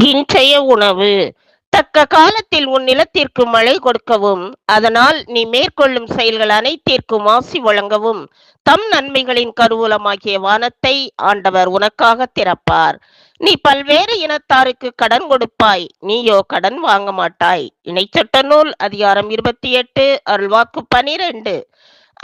இன்றைய உணவு. தக்க காலத்தில் உன் நிலத்திற்கு மழை கொடுக்கவும் அதனால் நீ மேற்கொள்ளும் செயல்கள் அனைத்திற்கும் ஆசி வழங்கவும். தம் நன்மைகளின் கருவூலமாகிய வானத்தை ஆண்டவர் உனக்காக திறப்பார். நீ பல்வேறு இனத்தாருக்கு கடன் கொடுப்பாய். நீயோ கடன் வாங்க மாட்டாய். இணைச்சட்ட நூல் அதிகாரம் இருபத்தி எட்டு அருள்வாக்கு பனிரெண்டு.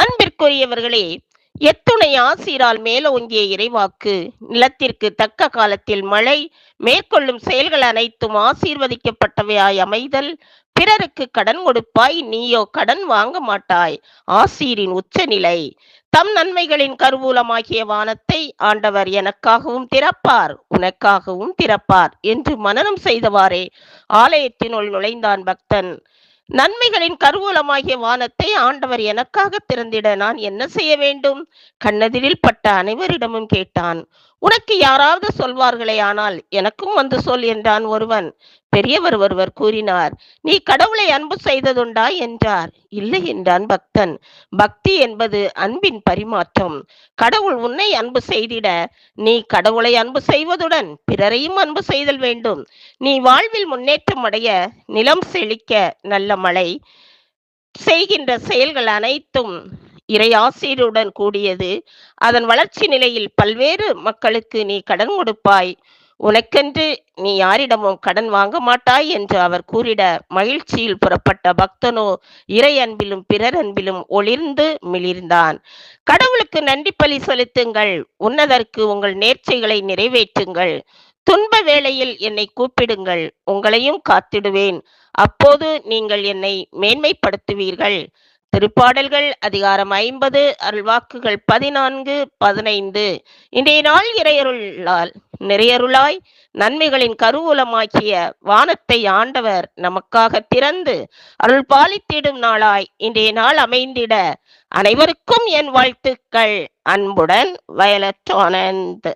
அன்பிற்குரியவர்களே எத்துணை ஆசீரால் மேலோங்கிய இறைவாக்கு நிலத்திற்கு தக்க காலத்தில் மழை மேற்கொள்ளும் செயல்கள் அனைத்தும் ஆசீர்வதிக்கப்பட்டவையாய் அமைதல். பிறருக்கு கடன் கொடுப்பாய் நீயோ கடன் வாங்க மாட்டாய். ஆசீரின் உச்சநிலை. தம் நன்மைகளின் கருவூலமாகிய வானத்தை ஆண்டவர் எனக்காகவும் திறப்பார் உனக்காகவும் திறப்பார் என்று மனனம் செய்தவாறே. ஆலயத்தினுள் நுழைந்தான் பக்தன். நன்மைகளின் கருவூலமாகிய வானத்தை ஆண்டவர் எனக்காக திறந்திட நான் என்ன செய்ய வேண்டும்? கண்ணதிரில் பட்ட அனைவரிடமும் கேட்டான். உனக்கு யாராவது சொல்வார்களே ஆனால் எனக்கும் வந்து சொல் என்றான் ஒருவன். பெரியவர் ஒருவர் கூறினார் நீ கடவுளை அன்பு செய்ததுண்டா? என்றார். இல்லை என்றான் பக்தன். பக்தி என்பது அன்பின் பரிமாற்றம். கடவுள் உன்னை அன்பு செய்திட. நீ கடவுளை அன்பு செய்வதுடன் பிறரையும் அன்பு செய்தல் வேண்டும். நீ வாழ்வில் முன்னேற்றம் அடைய நிலம் செழிக்க நல்ல மழை செய்கின்ற செயல்கள் அனைத்தும் இறை ஆசிரியருடன் கூடியது. அதன் வளர்ச்சி நிலையில் பல்வேறு மக்களுக்கு நீ கடன் கொடுப்பாய். உனக்கென்று நீ யாரிடமும் கடன் வாங்க மாட்டாய் என்று அவர் கூறிட மகிழ்ச்சியில் புறப்பட்ட பக்தனோ இறை அன்பிலும் பிறர் அன்பிலும் ஒளிர்ந்து மிளிர்ந்தான். கடவுளுக்கு நன்றி பலி செலுத்துங்கள். உன்னதற்கு உங்கள் நேர்ச்சைகளை நிறைவேற்றுங்கள். துன்ப வேளையில் என்னை கூப்பிடுங்கள். உங்களையும் காத்திடுவேன். அப்போது நீங்கள் என்னை மேன்மைப்படுத்துவீர்கள். திருப்பாடல்கள் அதிகாரம் ஐம்பது அருள்வாக்குகள் பதினான்கு பதினைந்து. இன்றைய நாள் இறையருளால் நிறையருளாய் நன்மைகளின் கருவூலமாக்கிய வானத்தை ஆண்டவர் நமக்காக திறந்து அருள் பாலித்திடும் நாளாய். இன்றைய நாள் அமைந்திட அனைவருக்கும் என் வாழ்த்துக்கள். அன்புடன் வயலட் ஆனந்த்